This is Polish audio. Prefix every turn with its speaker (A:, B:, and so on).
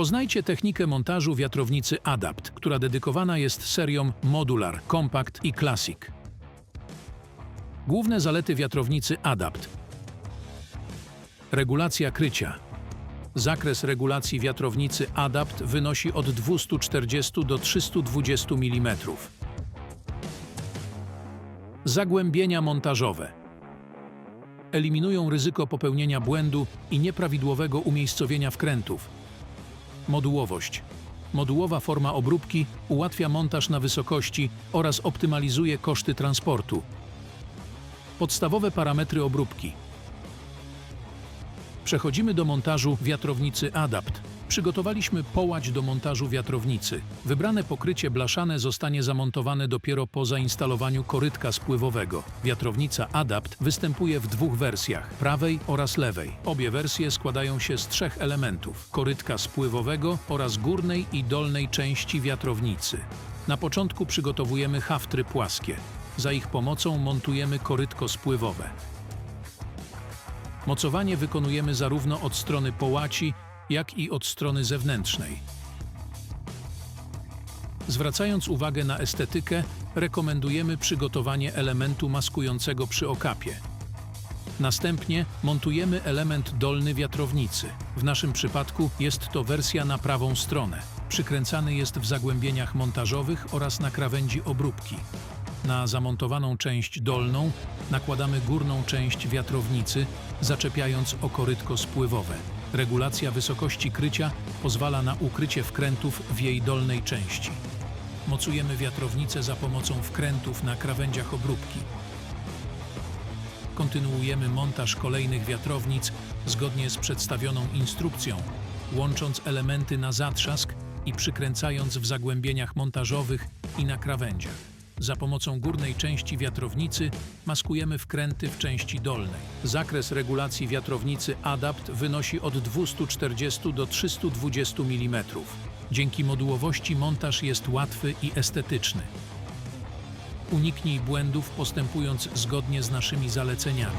A: Poznajcie technikę montażu wiatrownicy Adapt, która dedykowana jest seriom Modular, Compact i Classic. Główne zalety wiatrownicy Adapt. Regulacja krycia. Zakres regulacji wiatrownicy Adapt wynosi od 240 do 320 mm. Zagłębienia montażowe. Eliminują ryzyko popełnienia błędu i nieprawidłowego umiejscowienia wkrętów. Modułowość. Modułowa forma obróbki ułatwia montaż na wysokości oraz optymalizuje koszty transportu. Podstawowe parametry obróbki. Przechodzimy do montażu wiatrownicy Adapt. Przygotowaliśmy połać do montażu wiatrownicy. Wybrane pokrycie blaszane zostanie zamontowane dopiero po zainstalowaniu korytka spływowego. Wiatrownica Adapt występuje w dwóch wersjach, prawej oraz lewej. Obie wersje składają się z trzech elementów: korytka spływowego oraz górnej i dolnej części wiatrownicy. Na początku przygotowujemy haftry płaskie. Za ich pomocą montujemy korytko spływowe. Mocowanie wykonujemy zarówno od strony połaci, jak i od strony zewnętrznej. Zwracając uwagę na estetykę, rekomendujemy przygotowanie elementu maskującego przy okapie. Następnie montujemy element dolny wiatrownicy. W naszym przypadku jest to wersja na prawą stronę. Przykręcany jest w zagłębieniach montażowych oraz na krawędzi obróbki. Na zamontowaną część dolną nakładamy górną część wiatrownicy, zaczepiając o korytko spływowe. Regulacja wysokości krycia pozwala na ukrycie wkrętów w jej dolnej części. Mocujemy wiatrownicę za pomocą wkrętów na krawędziach obróbki. Kontynuujemy montaż kolejnych wiatrownic zgodnie z przedstawioną instrukcją, łącząc elementy na zatrzask i przykręcając w zagłębieniach montażowych i na krawędziach. Za pomocą górnej części wiatrownicy maskujemy wkręty w części dolnej. Zakres regulacji wiatrownicy Adapt wynosi od 240 do 320 mm. Dzięki modułowości montaż jest łatwy i estetyczny. Uniknij błędów postępując zgodnie z naszymi zaleceniami.